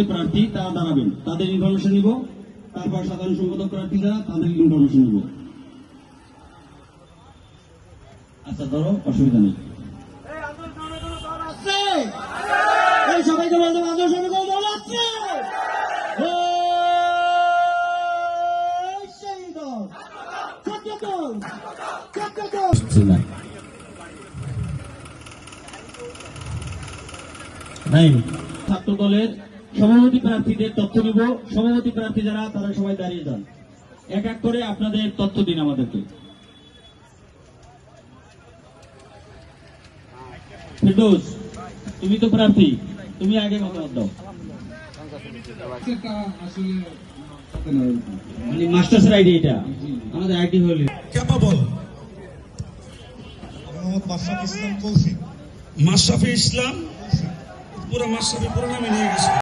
সভাপতি প্রার্থী তারা দাঁড়াবেন তাদের ইনফরমেশন নিব তারপর সাধারণ সম্পাদক প্রার্থী যারা তাদের ইনফরমেশন নিব। আচ্ছা ধরো অসুবিধা নেই। সবাইকে বলতে আদর্শ দল। আছে নাই ছাত্র দলের সভাপতি প্রার্থীদের তথ্য নিব। সভাপতি প্রার্থী যারা, তারা সবাই দাঁড়িয়ে যান। এক এক করে আপনাদের তথ্য দিন আমাদেরকে। তুমি তো প্রার্থী। তুমি আগে মতামত দাও। মানে আইডি এটা। আমাদের আইডি হলে ক্যাপাবল ইসলাম কৌশিক। মাশরাফি ইসলাম পুরো মাশরাফি পুরো নামে নিয়ে গেছে।